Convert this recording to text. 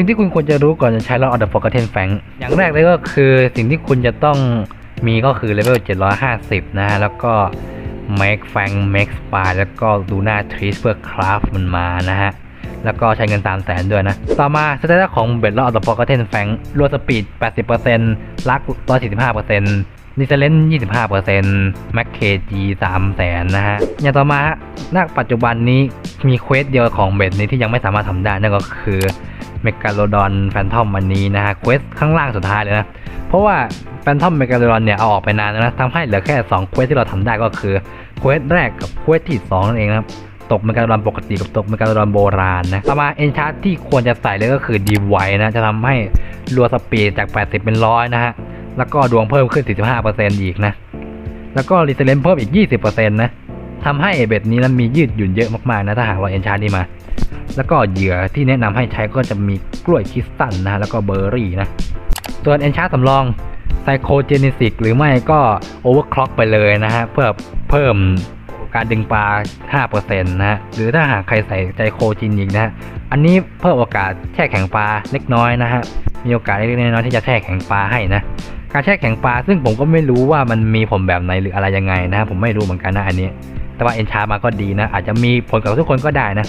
สิ่งที่คุณควรจะรู้ก่อนจะใช้ Lord of the Forgotten Fang อย่างแรกเลยก็คือสิ่งที่คุณจะต้องมีก็คือเลเวล 750 นะฮะแล้วก็ Make Fang Make Spy แล้วก็ดูหน้า Trees เพื่อ Craft มันมานะฮะ แล้วก็ใช้เงิน 3 0 0แสนด้วยนะ ต่อมาสเตตัสของเบ d ล of the Forgotten Fang รัวสปีด 80%ลัก 145%ดิเซเลน25%แม็กเคจี3แสนนะฮะ อย่างต่อมาฮะณปัจจุบันนี้มีเควสเดียวของเบ็ดนี้ที่ยังไม่สามารถทำได้นั่นก็คือ เมกาโลดอนแฟนทอมวันนี้นะฮะเควสข้างล่างสุดท้ายเลยนะ เพราะว่าแฟนทอมเมกาโลดอนเนี่ยเอาออกไปนานแล้วนะทำให้เหลือแค่2เควสที่เราทำได้ก็คือเควสแรกกับเควสที่2นั่นเองนะครับตกเมกาโลดอนปกติกับตกเมกาโลดอนโบราณนะต่อมาเอนชาร์ที่ควรจะใส่เลยก็คือดีไวนะจะทำให้รัวสปีดจาก 80 เป็นร้อยนะฮะแล้วก็ดวงเพิ่มขึ้น 45%อีกนะแล้วก็รีเซเลนเพิ่มอีก 20%นะทำให้เอเบดนี้นั้นมียืดหยุ่นเยอะมากๆนะถ้าหากเราเอนชาร์นี่มา แล้วก็เหยื่อที่แนะนำให้ใช้ก็จะมีกล้วยคริสตัลนะฮะแล้วก็เบอร์รี่นะ ส่วนเอนชาร์สำรองไซโคเจนิสิกหรือไม่ก็โอเวอร์คล็อกไปเลยนะฮะเพื่อเพิ่มการดึงปลา 5%นะฮะ หรือถ้าหากใครใส่ไจโคจินอีกนะฮะ อันนี้เพิ่มโอกาสแช่แข็งปลาเล็กน้อยนะฮะ มีโอกาสเล็กน้อยที่จะแช่แข็งปลาให้นะ การแช่แข็งปลาซึ่งผมก็ไม่รู้ว่ามันมีผลแบบไหนหรืออะไรยังไงนะผมไม่รู้เหมือนกันนะอันนี้ แต่ว่าเอนชามาก็ดีนะ อาจจะมีผลกับทุกคนก็ได้นะ